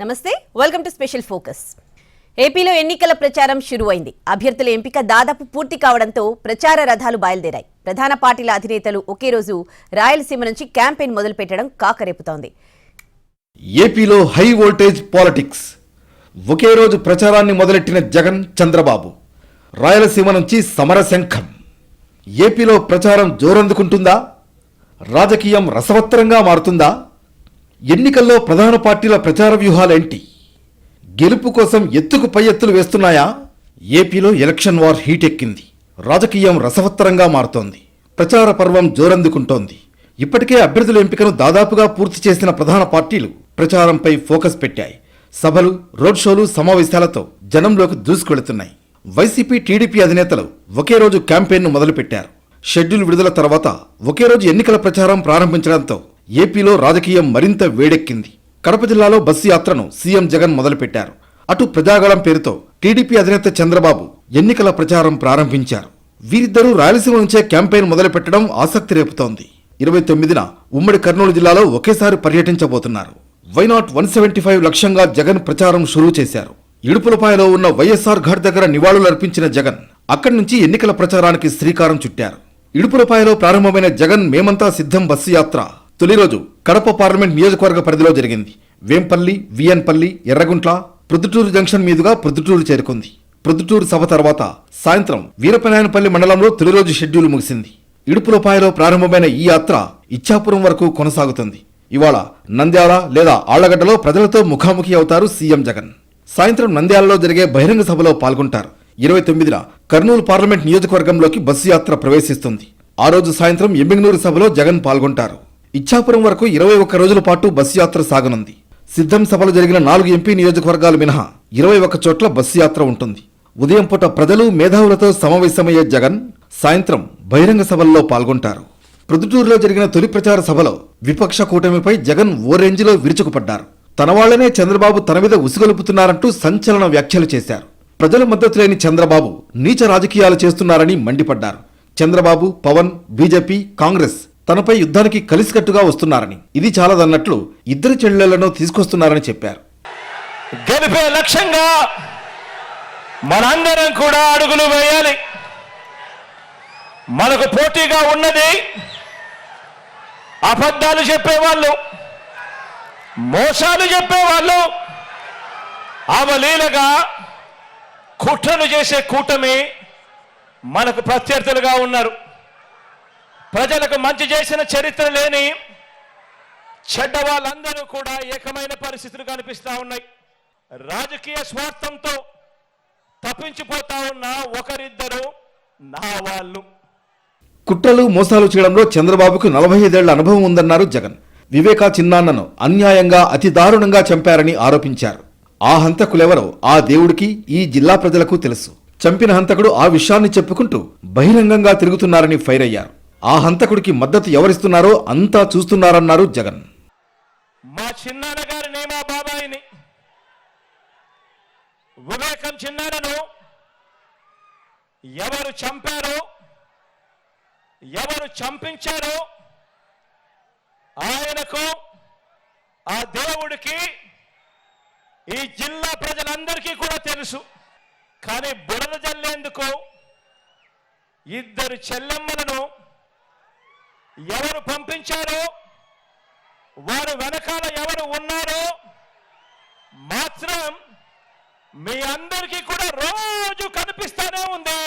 నమస్తే welcome to special focus ఏపీలో ఎన్నికల ప్రచారం షురువైంది అభ్యర్థుల ఎంపిక దాదాపు పూర్తి కావడంతో ప్రచార రథాలు బయలుదేరాయి. ప్రధాన పార్టీల అధినేతలు ఒకే రోజు రాయలసీమ నుంచి క్యాంపెయిన్ మొదలుపెట్టడం కాకరేపుతోంది. ఏపీలో హై వోల్టేజ్ పాలిటిక్స్. ఒకే రోజు ప్రచారాన్ని మొదలెట్టిన జగన్ చంద్రబాబు. రాయలసీమ నుంచి సమరశంఖం. ఏపీలో ప్రచారం జోరందుకుంటుందా? రాజకీయం రసవత్తరంగా మారుతుందా? ఎన్నికల్లో ప్రధాన పార్టీల ప్రచార వ్యూహాలేంటి? గెలుపు కోసం ఎత్తుకు పై ఎత్తులు వేస్తున్నాయా? ఏపీలో ఎలక్షన్ వార్ హీట్ ఎక్కింది. రాజకీయం రసవత్తరంగా మారుతోంది. ప్రచార పర్వం జోరందుకుంటోంది. ఇప్పటికే అభ్యర్థుల ఎంపికను దాదాపుగా పూర్తి చేసిన ప్రధాన పార్టీలు ప్రచారంపై ఫోకస్ పెట్టాయి. సభలు రోడ్ షోలు సమావేశాలతో జనంలోకి దూసుకువెళుతున్నాయి వైసీపీ టీడీపీ అధినేతలు ఒకే రోజు క్యాంపెయిన్ను మొదలుపెట్టారు. షెడ్యూల్ విడుదల తర్వాత ఒకే రోజు ఎన్నికల ప్రచారం ప్రారంభించడంతో ఏపీలో రాజకీయం మరింత వేడెక్కింది. కడప జిల్లాలో బస్సు యాత్రను సీఎం జగన్ మొదలుపెట్టారు. అటు ప్రజాగళం పేరుతో టీడీపీ అధినేత చంద్రబాబు ఎన్నికల ప్రచారం ప్రారంభించారు. వీరిద్దరూ రాయలసీమ నుంచే క్యాంపెయిన్ మొదలుపెట్టడం ఆసక్తి రేపుతోంది. ఇరవై తొమ్మిదిన ఉమ్మడి కర్నూలు జిల్లాలో ఒకేసారి పర్యటించబోతున్నారు. Why not one seventy five లక్ష్యంగా జగన్ ప్రచారం షురూ చేశారు. ఇడుపులపాయలో ఉన్న వైఎస్ఆర్ ఘాట్ దగ్గర నివాళులర్పించిన జగన్ అక్కడి నుంచి ఎన్నికల ప్రచారానికి శ్రీకారం చుట్టారు. ఇడుపులపాయలో ప్రారంభమైన జగన్ మేమంతా సిద్ధం బస్సు యాత్ర తొలి రోజు కడప పార్లమెంట్ నియోజకవర్గ పరిధిలో జరిగింది. వేంపల్లి విఎన్పల్లి ఎర్రగుంట్ల ప్రొద్దుటూరు జంక్షన్ మీదుగా ప్రొద్దుటూరు చేరుకుంది. ప్రొద్దుటూరు సభ తర్వాత సాయంత్రం వీరపనాయనపల్లి మండలంలో తొలి రోజు షెడ్యూల్ ముగిసింది. ఇడుపులపాయలో ప్రారంభమైన ఈ యాత్ర ఇచ్చాపురం వరకు కొనసాగుతుంది. ఇవాళ నంద్యాల లేదా ఆళ్ళగడ్డలో ప్రజలతో ముఖాముఖి అవుతారు సీఎం జగన్. సాయంత్రం నంద్యాలలో జరిగే బహిరంగ సభలో పాల్గొంటారు. ఇరవై తొమ్మిదిన కర్నూలు పార్లమెంట్ నియోజకవర్గంలోకి బస్సు యాత్ర ప్రవేశిస్తుంది. ఆ రోజు సాయంత్రం ఎమ్మిగనూరు సభలో జగన్ పాల్గొంటారు. ఇచ్చాపురం వరకు ఇరవై ఒక్క రోజుల పాటు బస్సు యాత్ర సాగనుంది. సిద్ధం సభలు జరిగిన నాలుగు ఎంపీ నియోజకవర్గాలు మినహా ఇరవై ఒక్క చోట్ల బస్సు యాత్ర ఉంటుంది. ఉదయం పూట ప్రజలు మేధావులతో సమావేశమయ్యే జగన్ సాయంత్రం బహిరంగ సభల్లో పాల్గొంటారు. ప్రొద్దుటూరులో జరిగిన తొలి ప్రచార సభలో విపక్ష కూటమిపై జగన్ ఓ రేంజ్లో విరుచుకుపడ్డారు. తన వాళ్ళనే చంద్రబాబు తన మీద ఉసుగొలుపుతున్నారంటూ సంచలన వ్యాఖ్యలు చేశారు. ప్రజల మద్దతు లేని చంద్రబాబు నీచ రాజకీయాలు చేస్తున్నారని మండిపడ్డారు. చంద్రబాబు పవన్ బీజేపీ కాంగ్రెస్ తనపై యుద్ధానికి కలిసికట్టుగా వస్తున్నారని. ఇది చాలదన్నట్లు ఇద్దరు చెల్లెళ్ళను తీసుకొస్తున్నారని చెప్పారు. గెలిపే లక్ష్యంగా మనందరం కూడా అడుగులు వేయాలి. మనకు పోటీగా ఉన్నది అబద్ధాలు చెప్పేవాళ్ళు మోసాలు చెప్పేవాళ్ళు అవలీలగా కుట్రలు చేసే కూటమి మనకు ప్రత్యర్థులుగా ఉన్నారు. ప్రజలకు మంచి చేసిన చరిత్ర లేని చెడ్డ వాళ్ళందరూ కూడా ఏకమైన పరిస్థితులు కనిపిస్తా ఉన్నాయి. రాజకీయ స్వార్థంతో తప్పించిపోతా ఉన్న ఒకరిద్దరు నా వాళ్ళు. కుట్రలు మోసాలు చేయడంలో చంద్రబాబుకు నలభై ఐదేళ్ళ అనుభవం ఉందన్నారు జగన్. వివేకా చిన్నాన్నను అన్యాయంగా అతి దారుణంగా చంపారని ఆరోపించారు. ఆ హంతకులెవరో ఆ దేవుడికి ఈ జిల్లా ప్రజలకు తెలుసు. చంపిన హంతకుడు ఆ విషయాన్ని చెప్పుకుంటూ బహిరంగంగా తిరుగుతున్నారని ఫైర్ అయ్యారు. ఆ హంతకుడికి మద్దతు ఎవరిస్తున్నారో అంతా చూస్తున్నారన్నారు జగన్. మా చిన్నాన్న గారిని మా బాబాయిని వివేకం చిన్నాన్నను ఎవరు చంపారో ఎవరు చంపించారో ఆయనకు ఆ దేవుడికి ఈ జిల్లా ప్రజలందరికీ కూడా తెలుసు. కానీ బురద జల్లేందుకు ఇద్దరు చెల్లెమ్మలను ఎవరు పంపించారో వారు వెనకాల ఎవరు ఉన్నారో మాత్రం మీ అందరికీ కూడా రోజు కనిపిస్తానే ఉంది.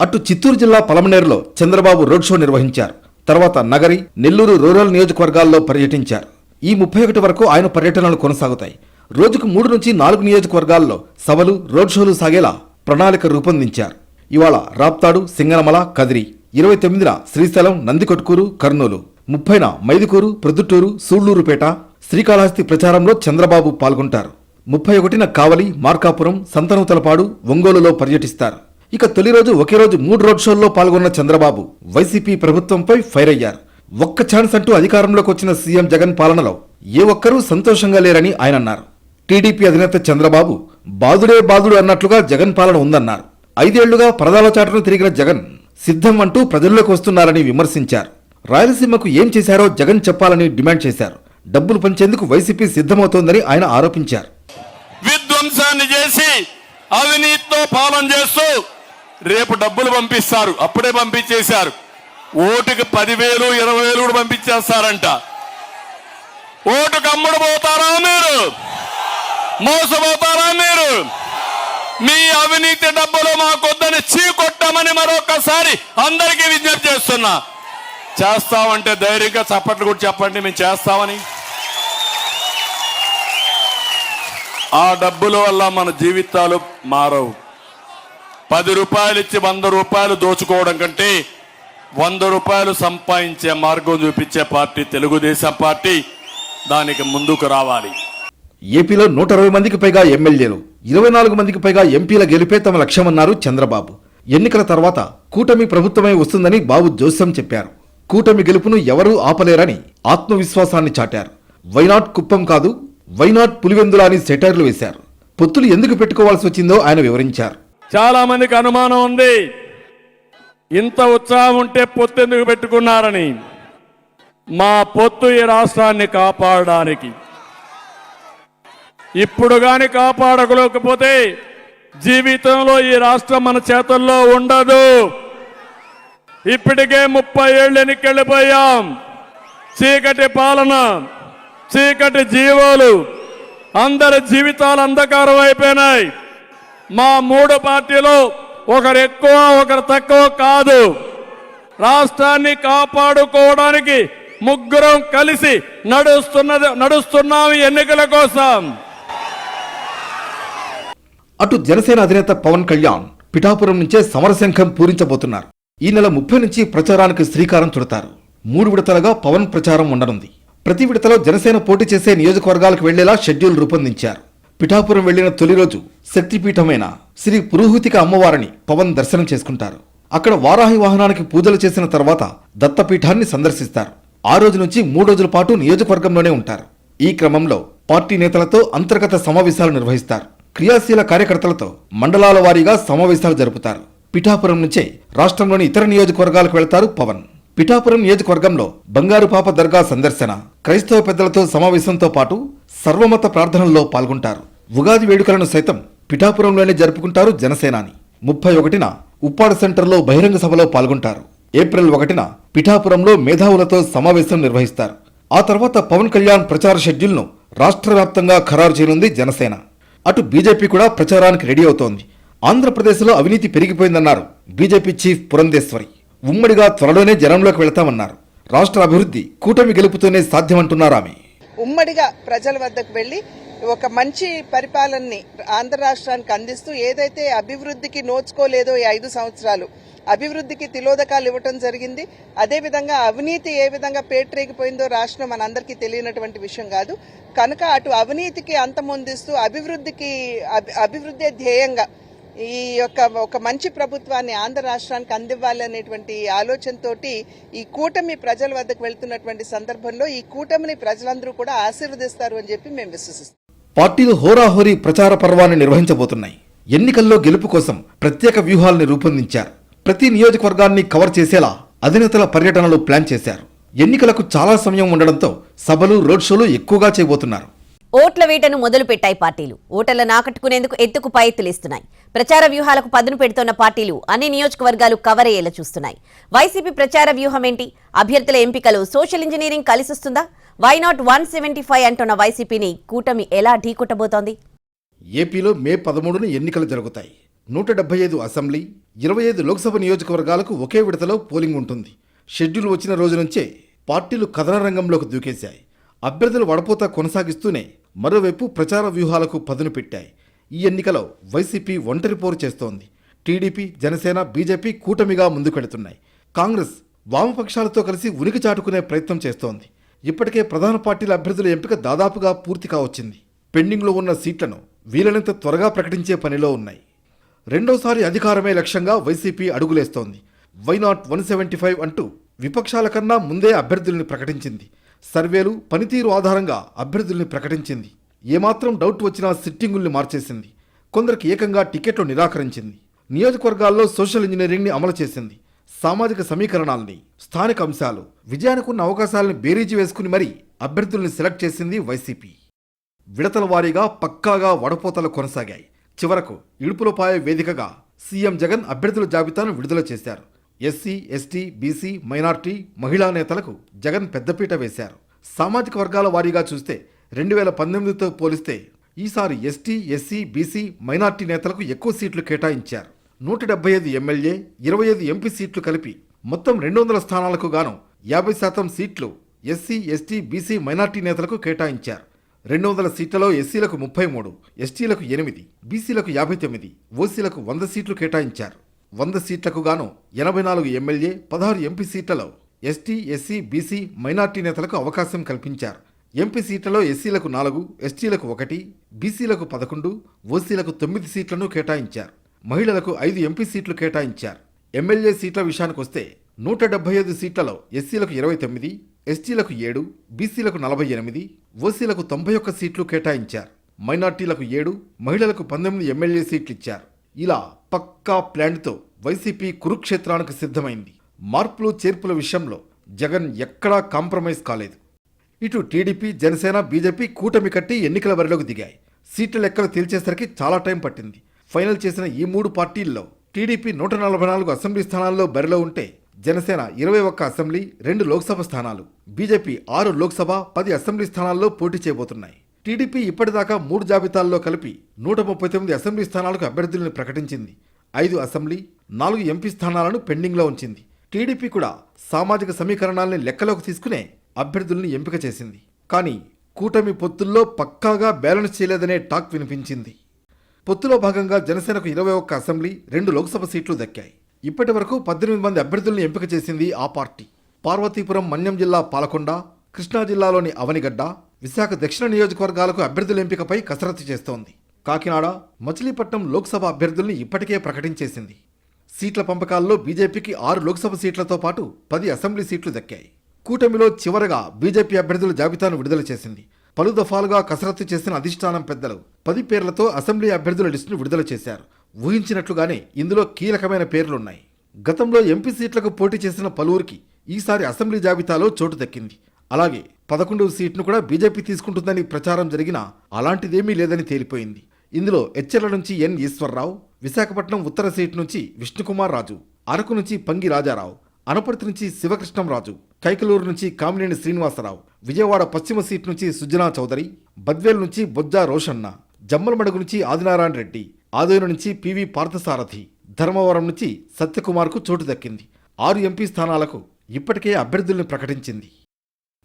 అటు చిత్తూరు జిల్లా పలమనేరులో చంద్రబాబు రోడ్ షో నిర్వహించారు. తర్వాత నగరి నెల్లూరు రూరల్ నియోజకవర్గాల్లో పర్యటించారు. ఈ ముప్పై ఒకటి వరకు ఆయన పర్యటనలు కొనసాగుతాయి. రోజుకు మూడు నుంచి నాలుగు నియోజకవర్గాల్లో సభలు రోడ్ షోలు సాగేలా ప్రణాళిక రూపొందించారు. ఇవాళ రాప్తాడు సింగనమల కదిరి. ఇరవై తొమ్మిదిన శ్రీశైలం నందికొట్కూరు కర్నూలు. ముప్పైన మైదుకూరు ప్రొద్దుటూరు సూళ్ళూరుపేట శ్రీకాళహస్తి ప్రచారంలో చంద్రబాబు పాల్గొంటారు. ముప్పై ఒకటిన కావలి మార్కాపురం సంతనూతలపాడు ఒంగోలులో పర్యటిస్తారు. ఇక తొలి రోజు ఒకే రోజు మూడు రోడ్ షోల్లో పాల్గొన్న చంద్రబాబు వైసీపీ ప్రభుత్వంపై ఫైర్ అయ్యారు. ఒక్క ఛాన్స్ అంటూ అధికారంలోకి వచ్చిన సీఎం జగన్ పాలనలో ఏ ఒక్కరూ సంతోషంగా లేరని ఆయన అన్నారు. టీడీపీ అధినేత చంద్రబాబు బాదుడే బాదుడు అన్నట్లుగా జగన్ పాలన ఉందన్నారు. ఐదేళ్ళుగా పరదాల చాటును తిరిగిన జగన్ సిద్ధం అంటూ ప్రజల్లోకి వస్తున్నారని విమర్శించారు. రాయలసీమకు ఏం చేశారో జగన్ చెప్పాలని డిమాండ్ చేశారు. డబ్బులు పంచేందుకు వైసీపీ సిద్ధమవుతోందని ఆయన ఆరోపించారు. విధ్వంసాన్ని చేసి అవినీతితో పాలన చేస్తూ రేపు డబ్బులు పంపిస్తారు. అప్పుడే పంపించేశారు. ఓటుకి పదివేలు ఇరవై వేలు కూడా పంపించేస్తారంట. ఓటుకు అమ్ముడు పోతారా మీరు? మోసపోతారా మీరు? మీ అవినీతి డబ్బులు మాకొద్దని చీకొట్టమని మరొకసారి అందరికీ విజ్ఞప్తి చేస్తున్నా. చేస్తామంటే ధైర్యంగా చప్పట్లు కూడా చెప్పండి మేము చేస్తామని. ఆ డబ్బుల వల్ల మన జీవితాలు మారవు. పది రూపాయలు ఇచ్చి వంద రూపాయలు దోచుకోవడం కంటే వంద రూపాయలు సంపాదించే మార్గం చూపించే పార్టీ తెలుగుదేశం పార్టీ దానికి ముందుకు రావాలి. ఏపీలో నూట అరవై మందికి పైగా ఎమ్మెల్యేలు ఇరవై నాలుగు మందికి పైగా ఎంపీల గెలిపే తమ లక్ష్యమన్నారు చంద్రబాబు. ఎన్నికల తర్వాత కూటమి ప్రభుత్వమే వస్తుందని బాబు జోస్యం చెప్పారు. కూటమి గెలుపును ఎవరూ ఆపలేరని ఆత్మవిశ్వాసాన్ని చాటారు. వైనాట్ కుప్పం కాదు వైనాట్ పులివెందుల అని సెటైర్లు వేశారు. పొత్తులు ఎందుకు పెట్టుకోవాల్సి వచ్చిందో ఆయన వివరించారు. చాలా మందికి అనుమానం ఉంది. ఇంత ఉత్సాహం ఉంటే పొత్తు ఎందుకు పెట్టుకున్నారని. మా పొత్తు ఈ రాష్ట్రాన్ని కాపాడడానికి. ఇప్పుడు కానీ కాపాడకలేకపోతే జీవితంలో ఈ రాష్ట్రం మన చేతుల్లో ఉండదు. ఇప్పటికే ముప్పై ఏళ్ళు ఎన్నికెళ్ళిపోయాం చీకటి పాలన చీకటి జీవాలు అందరి జీవితాలు అంధకారం అయిపోయినాయి. మా మూడు పార్టీలు ఒకరు ఎక్కువ ఒకరు తక్కువ కాదు. రాష్ట్రాన్ని కాపాడుకోవడానికి ముగ్గురం కలిసి నడుస్తున్నది నడుస్తున్నాం ఎన్నికల కోసం. అటు జనసేన అధినేత పవన్ కళ్యాణ్ పిఠాపురం నుంచే సమరశంఖం పూరించబోతున్నారు. ఈ నెల ముప్పై నుంచి ప్రచారానికి శ్రీకారం చుడతారు. మూడు విడతలుగా పవన్ ప్రచారం ఉండనుంది. ప్రతి విడతలో జనసేన పోటీ చేసే నియోజకవర్గాలకు వెళ్ళేలా షెడ్యూల్ రూపొందించారు. పిఠాపురం వెళ్ళిన తొలి రోజు శక్తిపీఠమైన శ్రీ పురోహితిక అమ్మవారిని పవన్ దర్శనం చేసుకుంటారు. అక్కడ వారాహి వాహనానికి పూజలు చేసిన తర్వాత దత్తపీఠాన్ని సందర్శిస్తారు. ఆ రోజు నుంచి మూడు రోజుల పాటు నియోజకవర్గంలోనే ఉంటారు. ఈ క్రమంలో పార్టీ నేతలతో అంతర్గత సమావేశాలు నిర్వహిస్తారు. క్రియాశీల కార్యకర్తలతో మండలాల వారీగా సమావేశాలు జరుపుతారు. పిఠాపురం నుంచే రాష్ట్రంలోని ఇతర నియోజకవర్గాలకు వెళ్తారు పవన్. పిఠాపురం నియోజకవర్గంలో బంగారు పాప దర్గా సందర్శన క్రైస్తవ పెద్దలతో సమావేశంతో పాటు సర్వమత ప్రార్థనల్లో పాల్గొంటారు. ఉగాది వేడుకలను సైతం పిఠాపురంలోనే జరుపుకుంటారు జనసేనాని. ముప్పై ఒకటిన ఉప్పాడ సెంటర్లో బహిరంగ సభలో పాల్గొంటారు. ఏప్రిల్ ఒకటిన పిఠాపురంలో మేధావులతో సమావేశం నిర్వహిస్తారు. ఆ తర్వాత పవన్ కళ్యాణ్ ప్రచార షెడ్యూల్ను రాష్ట్ర వ్యాప్తంగా ఖరారు చేయనుంది జనసేన. అటు బీజేపీ కూడా ప్రచారానికి రెడీ అవుతోంది. ఆంధ్రప్రదేశ్లో అవినీతి పెరిగిపోయిందన్నారు. BJP chief Purandeswari. ఉమ్మడిగా త్వరలోనే జనంలోకి వెళతామన్నారు. రాష్ట్ర అభివృద్ధి కూటమి గెలుపుతోనే సాధ్యమంటున్నారు ఆమె. ఉమ్మడిగా ప్రజల వద్దకు వెళ్ళి ఒక మంచి పరిపాలనని ఆంధ్ర రాష్ట్రానికి అందిస్తూ ఏదైతే అభివృద్ధికి నోచుకోలేదో ఈ ఐదు సంవత్సరాలు అభివృద్ధికి తిలోదకాలు ఇవ్వటం జరిగింది. అదేవిధంగా అవినీతి ఏ విధంగా పేటరేగిపోయిందో రాష్ట్రం మనందరికీ తెలియనటువంటి విషయం కాదు. కనుక అటు అవినీతికి అంతమొందిస్తూ అభివృద్ధికి అభి- అభివృద్ధి ధ్యేయంగా ఈ యొక్క ఒక మంచి ప్రభుత్వాన్ని ఆంధ్ర రాష్ట్రానికి అందివ్వాలనేటువంటి ఆలోచనతోటి ఈ కూటమి ప్రజల వద్దకు వెళ్తున్నటువంటి సందర్భంలో ఈ కూటమిని ప్రజలందరూ కూడా ఆశీర్వదిస్తారు అని చెప్పి మేము విశ్వసిస్తాం. పార్టీలు హోరాహోరీ ప్రచార పర్వాన్ని నిర్వహించబోతున్నాయి. ఎన్నికల్లో గెలుపు కోసం ప్రత్యేక వ్యూహాల్ని రూపొందించారు. ప్రతి నియోజకవర్గాన్ని కవర్ చేసేలా అధినేతల పర్యటనలు ప్లాన్ చేశారు. ఎన్నికలకు చాలా సమయం ఉండడంతో సభలు రోడ్ షోలు ఎక్కువగా చేయబోతున్నారు. ఓట్ల వేటను మొదలు పెట్టాయి పార్టీలు. ఓటర్లను ఆకట్టుకునేందుకు ఎత్తుకు ఎత్తులేస్తున్నాయి ప్రచార వ్యూహాలకు పదును పెడుతోన్న పార్టీలు అన్ని నియోజకవర్గాలు కవర్ అయ్యేలా చూస్తున్నాయి. వైసీపీ ప్రచార వ్యూహం ఏంటి? అభ్యర్థుల ఎంపికలు social engineering కలిసొస్తుందా? Why not one seventy five అంటున్న వైసీపీని కూటమి ఎలా ఢీకొట్టబోతోంది? ఏపీలో మే పదమూడున ఎన్నికలు జరుగుతాయి. నూట డెబ్బై ఐదు అసెంబ్లీ ఇరవై ఐదు లోక్సభ నియోజకవర్గాలకు ఒకే విడతలో పోలింగ్ ఉంటుంది. షెడ్యూల్ వచ్చిన రోజు నుంచే పార్టీలు కథన రంగంలోకి దూకేశాయి. అభ్యర్థులు వడపోత కొనసాగిస్తూనే మరోవైపు ప్రచార వ్యూహాలకు పదును పెట్టాయి. ఈ ఎన్నికలో వైసీపీ ఒంటరి పోరు చేస్తోంది. టీడీపీ జనసేన బీజేపీ కూటమిగా ముందుకెడుతున్నాయి కాంగ్రెస్ వామపక్షాలతో కలిసి ఉనికి చాటుకునే ప్రయత్నం చేస్తోంది. ఇప్పటికే ప్రధాన పార్టీల అభ్యర్థుల ఎంపిక దాదాపుగా పూర్తి కావచ్చింది. పెండింగ్లో ఉన్న సీట్లను వీలైనంత త్వరగా ప్రకటించే పనిలో ఉన్నాయి. రెండోసారి అధికారమే లక్ష్యంగా YCP అడుగులేస్తోంది. Why not one seventy five అంటూ విపక్షాల కన్నా ముందే అభ్యర్థుల్ని ప్రకటించింది. సర్వేలు పనితీరు ఆధారంగా అభ్యర్థుల్ని ప్రకటించింది. ఏమాత్రం డౌట్ వచ్చినా సిట్టింగుల్ని మార్చేసింది. కొందరికి ఏకంగా టికెట్లు నిరాకరించింది. నియోజకవర్గాల్లో సోషల్ ఇంజనీరింగ్ని అమలు చేసింది. సామాజిక సమీకరణాల్ని స్థానిక అంశాలు విజయానికి ఉన్న అవకాశాలను బేరీజు వేసుకుని మరీ అభ్యర్థుల్ని సెలెక్ట్ చేసింది వైసీపీ. విడతల వారీగా పక్కాగా వడపోతలు కొనసాగాయి. చివరకు ఇడుపులపాయ వేదికగా సీఎం జగన్ అభ్యర్థుల జాబితాను విడుదల చేశారు. ఎస్సీ ఎస్టీ బీసీ మైనార్టీ మహిళా నేతలకు జగన్ పెద్దపీట వేశారు. సామాజిక వర్గాల వారీగా చూస్తే రెండు వేల పంతొమ్మిదితో పోలిస్తే ఈసారి ఎస్టీ ఎస్సీ బీసీ మైనార్టీ నేతలకు ఎక్కువ సీట్లు కేటాయించారు. నూట డెబ్బై ఐదు ఎమ్మెల్యే ఇరవై ఐదు ఎంపీ సీట్లు కలిపి మొత్తం రెండు వందల స్థానాలకు గాను యాభై శాతం సీట్లు ఎస్సీ ఎస్టీ బీసీ మైనార్టీ నేతలకు కేటాయించారు. రెండు వందల సీట్లలో ఎస్సీలకు ముప్పై మూడు ఎస్టీలకు ఎనిమిది బీసీలకు యాభై తొమ్మిది ఓసీలకు వంద సీట్లు కేటాయించారు. వంద సీట్లకు గాను ఎనభై నాలుగు ఎమ్మెల్యే పదహారు ఎంపీ సీట్లలో ఎస్టీ ఎస్సీ బీసీ మైనార్టీ నేతలకు అవకాశం కల్పించారు. ఎంపీ సీట్లలో ఎస్సీలకు నాలుగు ఎస్టీలకు ఒకటి బీసీలకు పదకొండు ఓసీలకు తొమ్మిది సీట్లను కేటాయించారు. మహిళలకు ఐదు ఎంపీ సీట్లు కేటాయించారు. ఎమ్మెల్యే సీట్ల విషయానికొస్తే నూట డెబ్బై ఐదు సీట్లలో ఎస్సీలకు ఇరవై తొమ్మిది ఎస్టీలకు ఏడు బీసీలకు నలభై ఎనిమిది ఓసీలకు తొంభై ఒక్క సీట్లు కేటాయించారు. మైనార్టీలకు ఏడు మహిళలకు పంతొమ్మిది ఎమ్మెల్యే సీట్లు ఇచ్చారు ఇలా పక్కా ప్లాన్తో వైసీపీ కురుక్షేత్రానికి సిద్ధమైంది. మార్పులు చేర్పుల విషయంలో జగన్ ఎక్కడా కాంప్రమైజ్ కాలేదు. ఇటు టీడీపీ జనసేన బీజేపీ కూటమి కట్టి ఎన్నికల బరిలోకి దిగాయి. సీట్ల లెక్కలు తేల్చేసరికి చాలా టైం పట్టింది. ఫైనల్ చేసిన ఈ మూడు పార్టీల్లో టీడీపీ నూట నలభై నాలుగు అసెంబ్లీ స్థానాల్లో బరిలో ఉంటే జనసేన ఇరవై ఒక్క అసెంబ్లీ రెండు లోక్సభ స్థానాలు. బీజేపీ ఆరు లోక్సభ పది అసెంబ్లీ స్థానాల్లో పోటీ చేయబోతున్నాయి. టీడీపీ ఇప్పటిదాకా మూడు జాబితాల్లో కలిపి నూట ముప్పై తొమ్మిది అసెంబ్లీ స్థానాలకు అభ్యర్థులను ప్రకటించింది. ఐదు అసెంబ్లీ నాలుగు ఎంపీ స్థానాలను పెండింగ్లో ఉంచింది. టీడీపీ కూడా సామాజిక సమీకరణాల్ని లెక్కలోకి తీసుకునే అభ్యర్థుల్ని ఎంపిక చేసింది. కానీ కూటమి పొత్తుల్లో పక్కాగా బ్యాలెన్స్ చేయలేదనే టాక్ వినిపించింది. పొత్తులో భాగంగా జనసేనకు ఇరవై ఒక్క అసెంబ్లీ రెండు లోక్సభ సీట్లు దక్కాయి. ఇప్పటి వరకు పద్దెనిమిది మంది అభ్యర్థులను ఎంపిక చేసింది ఆ పార్టీ. పార్వతీపురం మన్యం జిల్లా పాలకొండ కృష్ణా జిల్లాలోని అవనిగడ్డ విశాఖ దక్షిణ నియోజకవర్గాలకు అభ్యర్థుల ఎంపికపై కసరత్తు చేస్తోంది. కాకినాడ మచిలీపట్నం లోక్సభ అభ్యర్థుల్ని ఇప్పటికే ప్రకటించేసింది. సీట్ల పంపకాల్లో బీజేపీకి ఆరు లోక్సభ సీట్లతో పాటు పది అసెంబ్లీ సీట్లు దక్కాయి. కూటమిలో చివరగా బీజేపీ అభ్యర్థుల జాబితాను విడుదల చేసింది. పలు దఫాలుగా కసరత్తు చేసిన అధిష్టానం పెద్దలు పది పేర్లతో అసెంబ్లీ అభ్యర్థుల లిస్టును విడుదల చేశారు. ఊహించినట్లుగానే ఇందులో కీలకమైన పేర్లున్నాయి. గతంలో ఎంపీ సీట్లకు పోటీ చేసిన పలువురికి ఈసారి అసెంబ్లీ జాబితాలో చోటు దక్కింది. అలాగే పదకొండవ సీట్ను కూడా బీజేపీ తీసుకుంటుందని ప్రచారం జరిగినా అలాంటిదేమీ లేదని తేలిపోయింది. ఇందులో ఎచ్చెర్ల నుంచి ఎన్ ఈశ్వర్రావు విశాఖపట్నం ఉత్తర సీట్ నుంచి విష్ణుకుమార్ రాజు అరకు నుంచి పంగి రాజారావు అనపర్తి నుంచి శివకృష్ణంరాజు కైకలూరు నుంచి కామినేని శ్రీనివాసరావు విజయవాడ పశ్చిమ సీట్ నుంచి సుజనా చౌదరి బద్వేల్ నుంచి బొజ్జా రోషన్న జమ్మలమడుగు నుంచి ఆదినారాయణ రెడ్డి ఆదోని నుంచి పివి పార్థసారథి ధర్మవరం నుంచి సత్యకుమార్కు చోటు దక్కింది. ఆరు ఎంపీ స్థానాలకు ఇప్పటికే అభ్యర్థుల్ని ప్రకటించింది.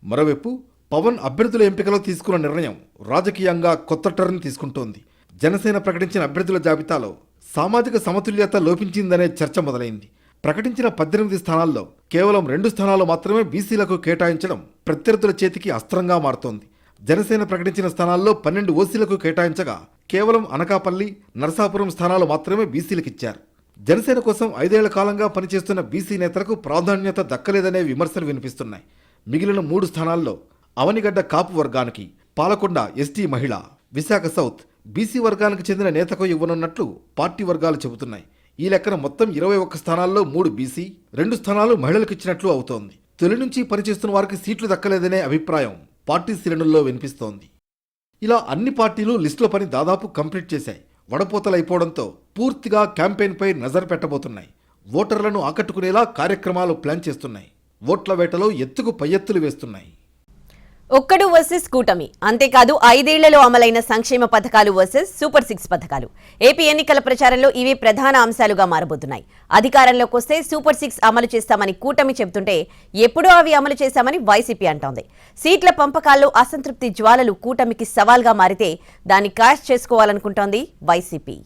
మరోవైపు పవన్ అభ్యర్థుల ఎంపికలో తీసుకున్న నిర్ణయం రాజకీయంగా కొత్త టర్న్ తీసుకుంటోంది. జనసేన ప్రకటించిన అభ్యర్థుల జాబితాలో సామాజిక సమతుల్యత లోపించిందనే చర్చ మొదలైంది. ప్రకటించిన పద్దెనిమిది స్థానాల్లో కేవలం రెండు స్థానాలు మాత్రమే బీసీలకు కేటాయించడం ప్రత్యర్థుల చేతికి అస్త్రంగా మారుతోంది. జనసేన ప్రకటించిన స్థానాల్లో పన్నెండు ఓసీలకు కేటాయించగా కేవలం అనకాపల్లి నరసాపురం స్థానాలు మాత్రమే బీసీలకిచ్చారు. జనసేన కోసం ఐదేళ్ళ కాలంగా పనిచేస్తున్న బీసీ నేతలకు ప్రాధాన్యత దక్కలేదనే విమర్శలు వినిపిస్తున్నాయి. మిగిలిన మూడు స్థానాల్లో అవనిగడ్డ కాపు వర్గానికి పాలకొండ ఎస్టీ మహిళ విశాఖ సౌత్ బీసీ వర్గానికి చెందిన నేతకు ఇవ్వనున్నట్లు పార్టీ వర్గాలు చెబుతున్నాయి. ఈ లెక్కన మొత్తం ఇరవై ఒక్క స్థానాల్లో మూడు బీసీ రెండు స్థానాలు మహిళలకు ఇచ్చినట్లు అవుతోంది. తొలి నుంచి పనిచేస్తున్న వారికి సీట్లు దక్కలేదనే అభిప్రాయం పార్టీ శ్రేణుల్లో వినిపిస్తోంది. ఇలా అన్ని పార్టీలు లిస్టుల పని దాదాపు కంప్లీట్ చేశాయి. వడపోతలైపోవడంతో పూర్తిగా క్యాంపెయిన్పై నజర్ పెట్టబోతున్నాయి. ఓటర్లను ఆకట్టుకునేలా కార్యక్రమాలు ప్లాన్ చేస్తున్నాయి. ఓట్ల వేటలో ఎత్తుకు పై ఎత్తులు వేస్తున్నాయి. ఒక్కడు వర్సెస్ కూటమి. అంతేకాదు ఐదేళ్ళలో అమలైన సంక్షేమ పథకాలు వర్సెస్ సూపర్ సిక్స్ పథకాలు. ఏపీ ఎన్నికల ప్రచారంలో ఇవే ప్రధాన అంశాలుగా మారబోతున్నాయి. అధికారంలోకి వస్తే సూపర్ సిక్స్ అమలు చేస్తామని కూటమి చెబుతుంటే ఎప్పుడూ అవి అమలు చేశామని వైసీపీ అంటోంది. సీట్ల పంపకాల్లో అసంతృప్తి జ్వాలలు కూటమికి సవాల్గా మారితే దాన్ని క్యాష్ చేసుకోవాలనుకుంటోంది వైసీపీ.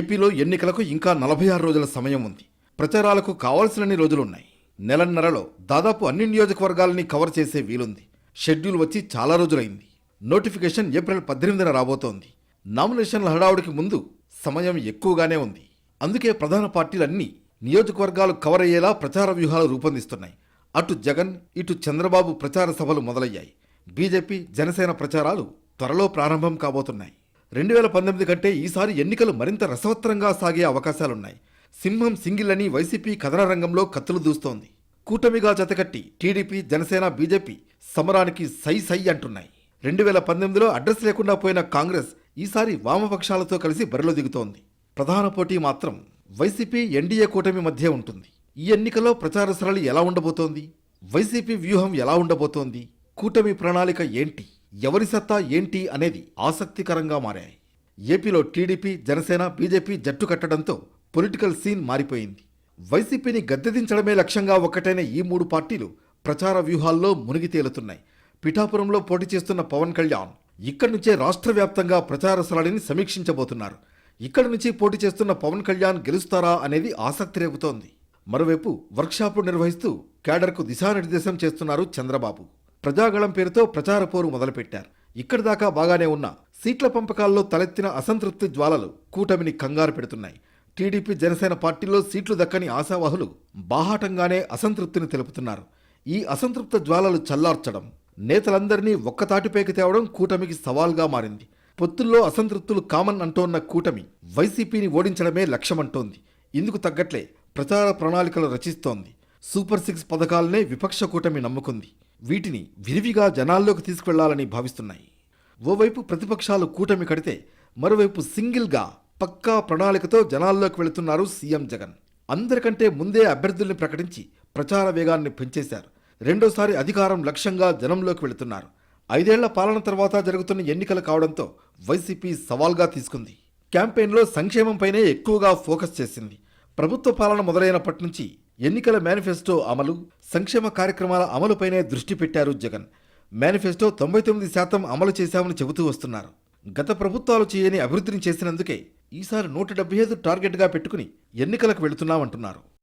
ఏపీలో ఎన్నికలకు ఇంకా నలభై ఆరు రోజుల సమయం ఉంది. ప్రచారాలకు కావాల్సినన్ని రోజులున్నాయి. నెలన్నరలో దాదాపు అన్ని నియోజకవర్గాలని కవర్ చేసే వీలుంది. షెడ్యూల్ వచ్చి చాలా రోజులైంది. నోటిఫికేషన్ ఏప్రిల్ పద్దెనిమిదిన రాబోతోంది. నామినేషన్ల హడావుడికి ముందు సమయం ఎక్కువగానే ఉంది. అందుకే ప్రధాన పార్టీలన్నీ నియోజకవర్గాలు కవర్ అయ్యేలా ప్రచార వ్యూహాలు రూపొందిస్తున్నాయి. అటు జగన్ ఇటు చంద్రబాబు ప్రచార సభలు మొదలయ్యాయి. బీజేపీ జనసేన ప్రచారాలు త్వరలో ప్రారంభం కాబోతున్నాయి. రెండు వేల పంతొమ్మిది కంటే ఈసారి ఎన్నికలు మరింత రసవత్తరంగా సాగే అవకాశాలున్నాయి. సింహం సింగిల్ అని వైసీపీ కథన రంగంలో కత్తులు దూస్తోంది. కూటమిగా జతకట్టి టీడీపీ జనసేన బీజేపీ సమరానికి సై సై అంటున్నాయి. రెండు వేల పంతొమ్మిదిలో అడ్రస్ లేకుండా పోయిన కాంగ్రెస్ ఈసారి వామపక్షాలతో కలిసి బరిలో దిగుతోంది. ప్రధాన పోటీ మాత్రం వైసీపీ ఎన్డీఏ కూటమి మధ్య ఉంటుంది. ఈ ఎన్నికలో ప్రచార సరళి ఎలా ఉండబోతోంది? వైసీపీ వ్యూహం ఎలా ఉండబోతోంది? కూటమి ప్రణాళిక ఏంటి? ఎవరి సత్తా ఏంటి అనేది ఆసక్తికరంగా మారాయి. ఏపీలో టీడీపీ జనసేన బీజేపీ జట్టు కట్టడంతో పొలిటికల్ సీన్ మారిపోయింది. వైసీపీని గద్దెదించడమే లక్ష్యంగా ఒక్కటైన ఈ మూడు పార్టీలు ప్రచార వ్యూహాల్లో మునిగి తేలుతున్నాయి. పిఠాపురంలో పోటీ చేస్తున్న పవన్ కళ్యాణ్ ఇక్కడి నుంచే రాష్ట్ర వ్యాప్తంగా ప్రచార సరళిని సమీక్షించబోతున్నారు. ఇక్కడి నుంచి పోటీ చేస్తున్న పవన్ కళ్యాణ్ గెలుస్తారా అనేది ఆసక్తి రేపుతోంది. మరోవైపు వర్క్షాపు నిర్వహిస్తూ కేడర్కు దిశానిర్దేశం చేస్తున్నారు చంద్రబాబు. ప్రజాగళం పేరుతో ప్రచార పోరు మొదలుపెట్టారు. ఇక్కడి దాకా బాగానే ఉన్న సీట్ల పంపకాల్లో తలెత్తిన అసంతృప్తి జ్వాలలు కూటమిని కంగారు పెడుతున్నాయి. టీడీపీ జనసేన పార్టీలో సీట్లు దక్కని ఆశావాహులు బాహాటంగానే అసంతృప్తిని తెలుపుతున్నారు. ఈ అసంతృప్త జ్వాలలు చల్లార్చడం నేతలందరినీ ఒక్కతాటిపైకి తేవడం కూటమికి సవాల్గా మారింది. పొత్తుల్లో అసంతృప్తులు కామన్ అంటోన్న కూటమి వైసీపీని ఓడించడమే లక్ష్యమంటోంది. ఇందుకు తగ్గట్లే ప్రచార ప్రణాళికలు రచిస్తోంది. సూపర్ సిక్స్ పథకాలనే విపక్ష కూటమి నమ్ముకుంది. వీటిని విరివిగా జనాల్లోకి తీసుకువెళ్ళాలని భావిస్తున్నాయి. ఓవైపు ప్రతిపక్షాలు కూటమి కడితే మరోవైపు సింగిల్గా పక్కా ప్రణాళికతో జనాల్లోకి వెళుతున్నారు సీఎం జగన్. అందరికంటే ముందే అభ్యర్థుల్ని ప్రకటించి ప్రచార వేగాన్ని పెంచేశారు. రెండోసారి అధికారం లక్ష్యంగా జనంలోకి వెళుతున్నారు. ఐదేళ్ళ పాలన తర్వాత జరుగుతున్న ఎన్నికలు కావడంతో వైసీపీ సవాల్గా తీసుకుంది. క్యాంపెయిన్లో సంక్షేమంపైనే ఎక్కువగా ఫోకస్ చేసింది. ప్రభుత్వ పాలన మొదలైనప్పటి నుంచి ఎన్నికల మేనిఫెస్టో అమలు సంక్షేమ కార్యక్రమాల అమలుపైనే దృష్టి పెట్టారు జగన్. మేనిఫెస్టో తొంభై తొమ్మిది శాతం అమలు చేశామని చెబుతూ వస్తున్నారు. గత ప్రభుత్వాలు చేయని అభివృద్ధిని చేసినందుకే ఈసారి నూట డెబ్బై ఐదు టార్గెట్గా పెట్టుకుని ఎన్నికలకు వెళుతున్నామంటున్నారు.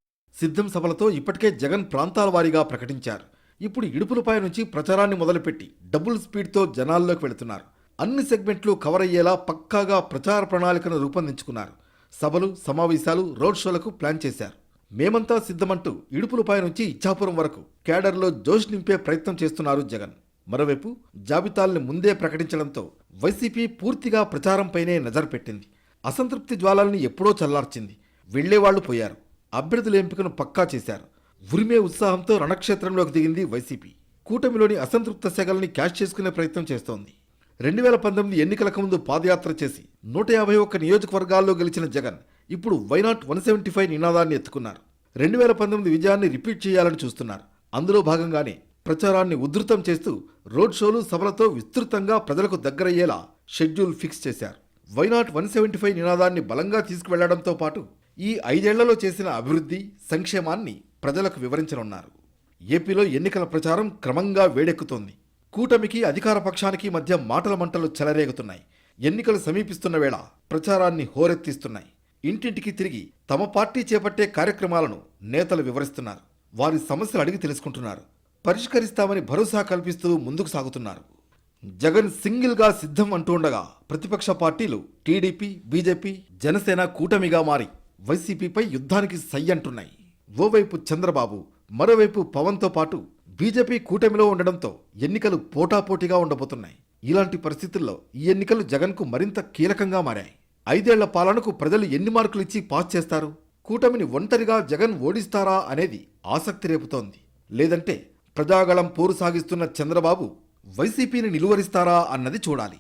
సిద్ధం సభలతో ఇప్పటికే జగన్ ప్రాంతాల వారీగా ప్రకటించారు. ఇప్పుడు ఇడుపులపై నుంచి ప్రచారాన్ని మొదలుపెట్టి డబుల్ స్పీడ్తో జనాల్లోకి వెళుతున్నారు. అన్ని సెగ్మెంట్లు కవర్ అయ్యేలా పక్కాగా ప్రచార ప్రణాళికను రూపొందించుకున్నారు. సభలు సమావేశాలు రోడ్ షోలకు ప్లాన్ చేశారు. మేమంతా సిద్ధమంటూ ఇడుపులపై నుంచి ఇచ్చాపురం వరకు కేడర్లో జోష్ నింపే ప్రయత్నం చేస్తున్నారు జగన్. మరోవైపు జాబితాల్ని ముందే ప్రకటించడంతో వైసీపీ పూర్తిగా ప్రచారంపైనే నజర్ పెట్టింది. అసంతృప్తి జ్వాలల్ని ఎప్పుడో చల్లార్చింది. వెళ్ళేవాళ్ళు పోయారు. అభ్యర్థుల ఎంపికను పక్కా చేశారు. ఉరిమే ఉత్సాహంతో రణక్షేత్రంలోకి దిగింది వైసీపీ. కూటమిలోని అసంతృప్త సెగల్ని క్యాష్ చేసుకునే ప్రయత్నం చేస్తోంది. రెండు వేల పంతొమ్మిది ఎన్నికలకు ముందు పాదయాత్ర చేసి నూట యాభై ఒక్క నియోజకవర్గాల్లో గెలిచిన జగన్ ఇప్పుడు వైనాట్ వన్ సెవెంటీ ఫైవ్ నినాదాన్ని ఎత్తుకున్నారు. రెండు వేల పంతొమ్మిది విజయాన్ని రిపీట్ చేయాలని చూస్తున్నారు. అందులో భాగంగానే ప్రచారాన్ని ఉధృతం చేస్తూ రోడ్ షోలు సభలతో విస్తృతంగా ప్రజలకు దగ్గరయ్యేలా షెడ్యూల్ ఫిక్స్ చేశారు. Why not one seventy five నినాదాన్ని బలంగా తీసుకువెళ్ళడంతో పాటు ఈ ఐదేళ్ళలో చేసిన అభివృద్ధి సంక్షేమాన్ని ప్రజలకు వివరించనున్నారు. ఏపీలో ఎన్నికల ప్రచారం క్రమంగా వేడెక్కుతోంది. కూటమికి అధికార పక్షానికి మధ్య మాటల మంటలు చెలరేగుతున్నాయి. ఎన్నికలు సమీపిస్తున్న వేళ ప్రచారాన్ని హోరెత్తిస్తున్నాయి. ఇంటింటికి తిరిగి తమ పార్టీ చేపట్టే కార్యక్రమాలను నేతలు వివరిస్తున్నారు. వారి సమస్యలు అడిగి తెలుసుకుంటున్నారు. పరిష్కరిస్తామని భరోసా కల్పిస్తూ ముందుకు సాగుతున్నారు. జగన్ సింగిల్గా సిద్ధం అంటూ ఉండగా ప్రతిపక్ష పార్టీలు టీడీపీ బీజేపీ జనసేన కూటమిగా మారి వైసీపీపై యుద్ధానికి సై అంటున్నాయి. ఓవైపు చంద్రబాబు మరోవైపు పవన్తో పాటు బీజేపీ కూటమిలో ఉండడంతో ఎన్నికలు పోటాపోటీగా ఉండబోతున్నాయి. ఇలాంటి పరిస్థితుల్లో ఈ ఎన్నికలు జగన్కు మరింత కీలకంగా మారాయి. ఐదేళ్ళ పాలనకు ప్రజలు ఎన్ని మార్కులు ఇచ్చి పాస్ చేస్తారు? కూటమిని ఒంటరిగా జగన్ ఓడిస్తారా అనేది ఆసక్తి రేపుతోంది. లేదంటే ప్రజాగళం పోరు సాగిస్తున్న చంద్రబాబు వైసీపీని నిలువరిస్తారా అన్నది చూడాలి.